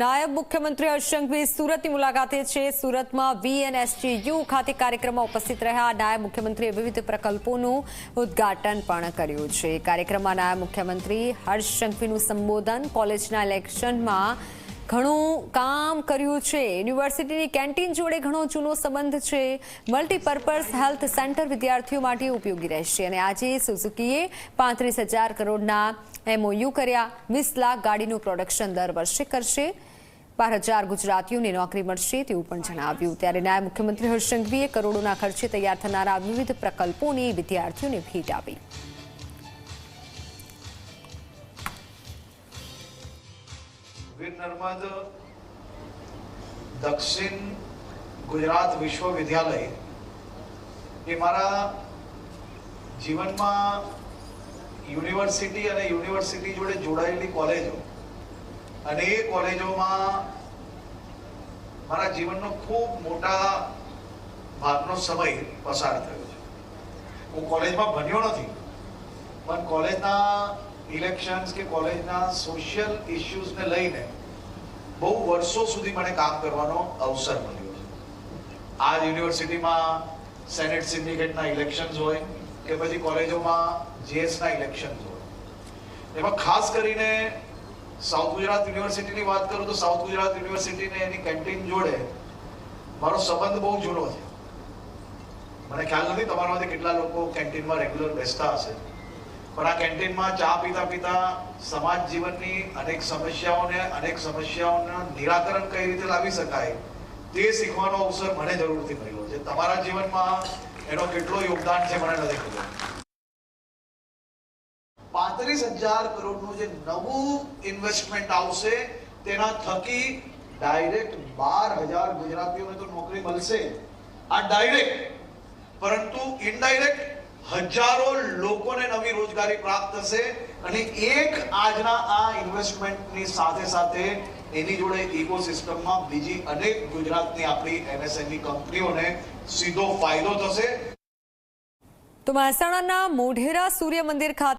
નાયબ મુખ્યમંત્રી હર્ષ સુરતની મુલાકાતે છે. સુરતમાં વીએનએસટીયુ ખાતે કાર્યક્રમમાં ઉપસ્થિત રહ્યા નાયબ મુખ્યમંત્રીએ વિવિધ પ્રકલ્પોનું ઉદ્ઘાટન પણ કર્યું છે. કાર્યક્રમમાં નાયબ મુખ્યમંત્રી હર્ષ સંબોધન કોલેજના ઇલેક્શનમાં ઘણું કામ કર્યું છે. યુનિવર્સિટીની કેન્ટીન જોડે ઘણો જૂનો સંબંધ છે. મલ્ટીપર્પઝ હેલ્થ સેન્ટર વિદ્યાર્થીઓ માટે ઉપયોગી રહેશે અને આજે સુઝુકીએ પાંત્રીસ હજાર કરોડના એમઓયુ કર્યા. વીસ લાખ ગાડીનું પ્રોડક્શન દર વર્ષે કરશે. બાર હજાર ગુજરાતીઓને નોકરી મળશે તેવું પણ જણાવ્યું. ત્યારે નાયબ મુખ્યમંત્રી હર્ષ સંઘવીએ કરોડોના ખર્ચે તૈયાર થનારા વિવિધ પ્રકલ્પોની વિદ્યાર્થીઓને ભેટ આપી. નર્મદ દક્ષિણ ગુજરાત વિશ્વવિદ્યાલય એ મારા જીવનમાં યુનિવર્સિટી અને યુનિવર્સિટી જોડે જોડાયેલી કોલેજો. અને એ કોલેજોમાં મારા જીવનનો ખૂબ મોટા ભાગનો સમય પસાર થયો છે. હું કોલેજમાં ભણ્યો નથી, પણ કોલેજના ઇલેક્શન્સ કે કોલેજના સોશિયલ ઇશ્યુઝને લઈને બહુ વર્ષો સુધી મને કામ કરવાનો અવસર મળ્યો છે. આ યુનિવર્સિટીમાં સેનેટ સિન્ડિકેટના ઇલેક્શન્સ હોય કે પછી કોલેજોમાં જીએસના ઇલેક્શન્સ હોય. એમાં ખાસ કરીને સાઉથ ગુજરાત યુનિવર્સિટીની વાત કરું તો સાઉથ ગુજરાત યુનિવર્સિટીને એની કેન્ટીન જોડે મારો સંબંધ બહુ જૂનો છે. મને ખ્યાલ નથી તમારામાંથી કેટલા લોકો કેન્ટીનમાં રેગ્યુલર બેસતા હશે. પણ આ કેન્ટીનમાં ચા પીતા પીતા સમાજ જીવનની અનેક સમસ્યાઓને, અનેક સમસ્યાઓનું નિરાકરણ કઈ રીતે લાવી શકાય તે શીખવાનો અવસર મને જરૂરથી મળ્યો છે. તમારા જીવનમાં એનો કેટલો યોગદાન છે મને નથી ખબર. પાંત્રીસ હજાર કરોડનું જે નવું ઇન્વેસ્ટમેન્ટ આવશે, તેના થકી ડાયરેક્ટ બાર હજાર ગુજરાતીઓને તો નોકરી મળશે. આ ડાયરેક્ટ પરંતુ ઇનડાયરેક્ટ હજારો લોકોને નવી રોજગારી પ્રાપ્ત થશે અને એક આજના આ ઇન્વેસ્ટમેન્ટની સાથે સાથે એની જોડે ઇકોસિસ્ટમમાં બીજી અનેક ગુજરાતની આપણી એમએસએમઈ કંપનીઓને સીધો ફાયદો થશે. તો મહેસાણાના મોઢેરા સૂર્ય મંદિર ખાતે